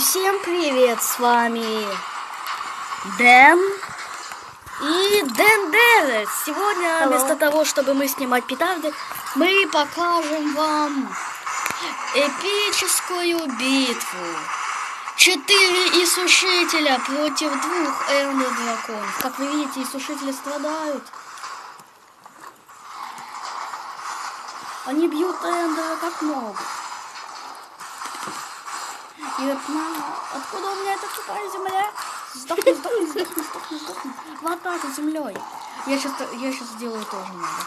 всем привет! С вами Дэн и Дэн Дэвид. Сегодня Hello. вместо того, чтобы мы снимать петарды, мы покажем вам эпическую битву. Четыре иссушителя против двух эндер драконов. Как вы видите, иссушители страдают. Они бьют эндера как могут. И вот на... Откуда у меня эта тупая земля? Сдохни, сдохни, сдохни, сдохни, сдохни. В атаку землей. Я сейчас, я сейчас сделаю тоже надо.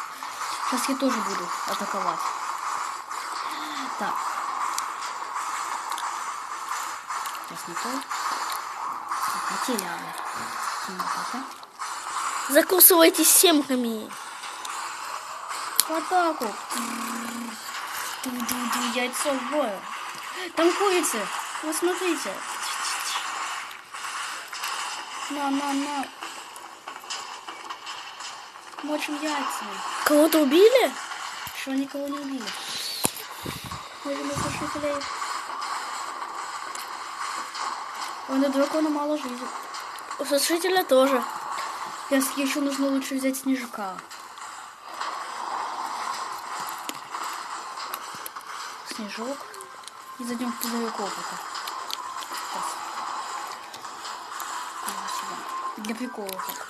Сейчас я тоже буду атаковать. Так. Сейчас не то. Смотри-ка. Закусывайте семками. В атаку. Ду-ду-ду, яйцо в бою. Там Вы смотрите. На, на, на. Мочим яйца. Кого-то убили? Что никого не убили. Можем осушителей. Ой, на дракона мало жизни. У сушителя тоже. Сейчас еще нужно лучше взять снежка. Снежок. И зайдем в. Давай сюда. Для прикола так.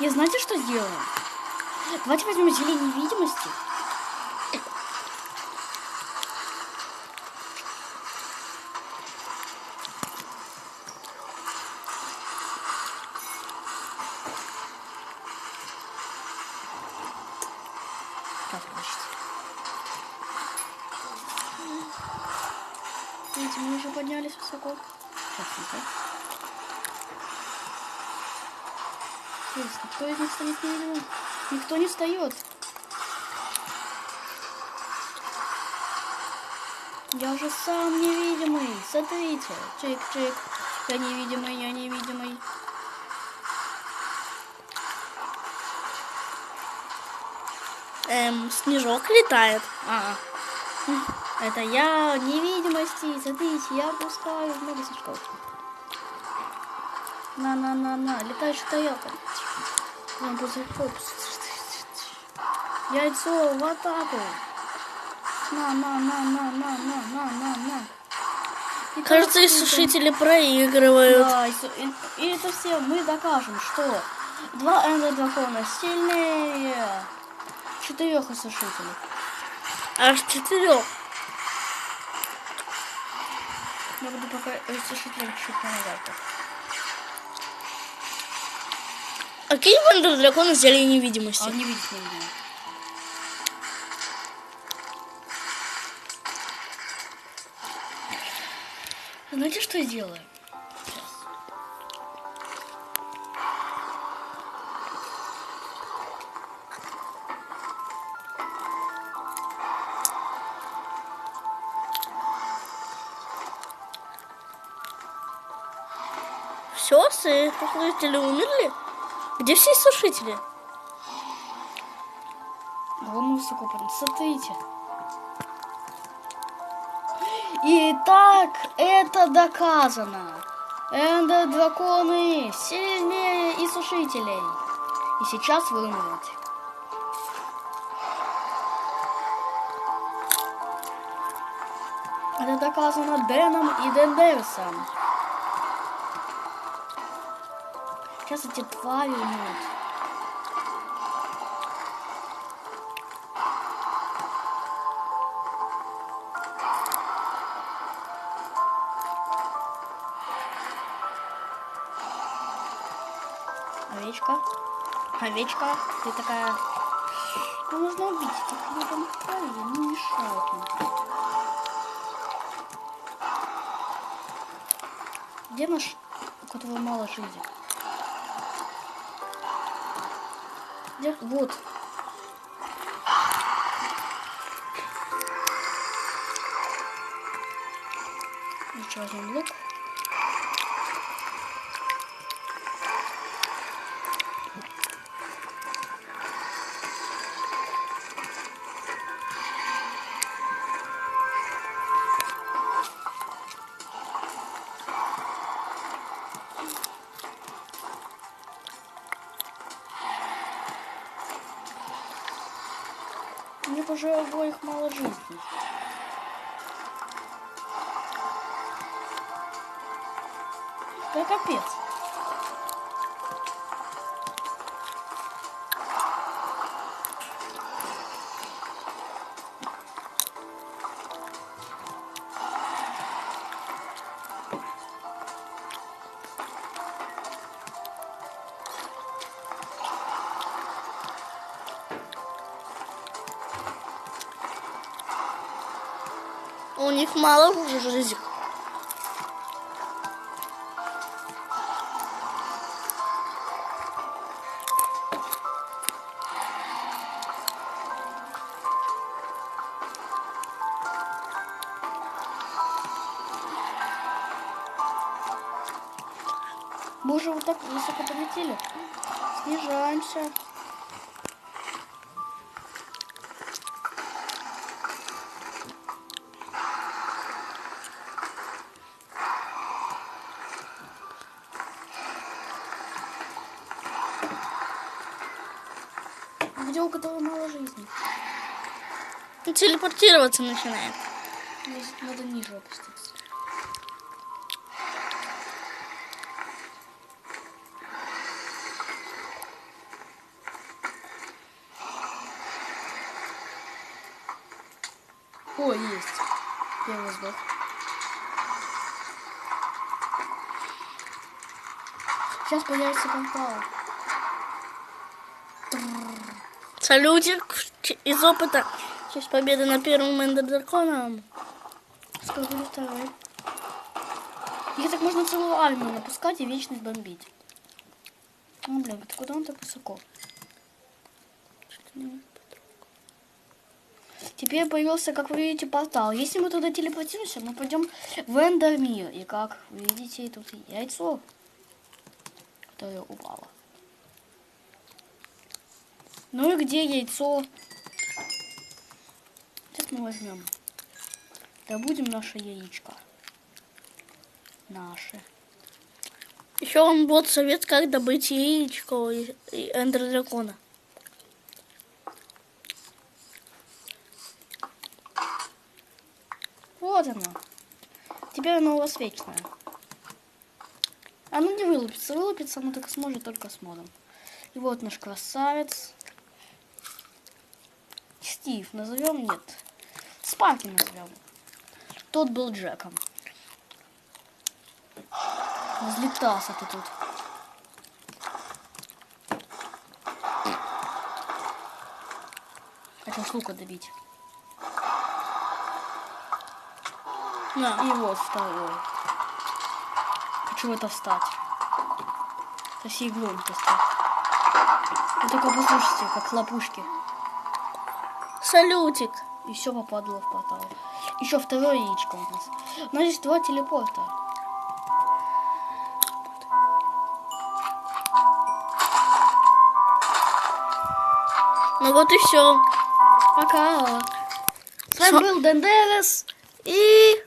Я знаете, что сделаю? Давайте возьмем зелень невидимости. Так, значит. Видите, мы уже поднялись высоко. Ну-ка. Интересно, кто из них стоит невидимым? Никто не встает. Я уже сам невидимый. Смотрите. Чик-чик. Я невидимый, я невидимый. Эм, снежок летает. А, это я невидимости. Смотрите, я пускаю много снежков. На-на-на-на, летающий тарелка. Будет фокус. Яйцо в атаку. На-на-на-на-на-на-на-на-на. И Кажется, так, иссушители проигрывают. Да, и, и- и это все мы докажем, что два эндер дракона сильнее четырех иссушителей. Аж четырех. Я буду пока иссушителям чуть помогать. А какие вандер драконы взяли А невидимости? он не видит не видно. Знаете, что я делаю? Все, иссушители умерли? Где все иссушители? Главное высоко прям. Смотрите. Итак, это доказано. Эндер драконы сильнее иссушителей. И сейчас вы умрете. Это доказано Дэном и Дендерсом. Сейчас эти твари умрут. Овечка. Овечка, ты такая... Ну, нужно убить этих людям. Правильно, не мешают нам. Где наш, у которого мало жизни? Вот. Еще один лук. Же у обоих мало жизни. Да капец. Них мало жизни. Мы уже вот так высоко полетели. Снижаемся. Где у которого мало жизни? Телепортироваться начинает. Здесь надо ниже опуститься. О, есть. Первый сдох. Сейчас появится портал. Салютик из опыта. Честь победы на первом эндер. Сколько будет второй? Их так можно целую армию напускать и вечность бомбить. Ну, блин, куда он так высоко? Теперь появился, как вы видите, портал. Если мы туда телепортируемся, мы пойдем в Эндермир. И как вы видите, тут яйцо, которое упало. Ну и где яйцо? Сейчас мы возьмем. Добудем наше яичко. Наше. Еще он вот совет, как добыть яичко и, эндер дракона. Вот оно. Теперь оно у вас вечное. Оно не вылупится. Вылупится оно только сможет только с модом. И вот наш красавец. Стив назовем? Нет. Спарки назовем. Тот был Джеком. Взлетался ты тут. Хочу с лука добить. На. И вот второй. Хочу в это встать. Со всей громкости. Вы только послушайте, как хлопушки. Салютик. И все попадло в портал. Еще второе яичко у нас. У нас есть два телепорта. Ну вот и все. Пока. С вами Шо? был Дэн Дэвис. И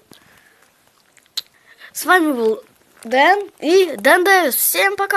С вами был Дэн и Дэн Дэвис. Всем пока.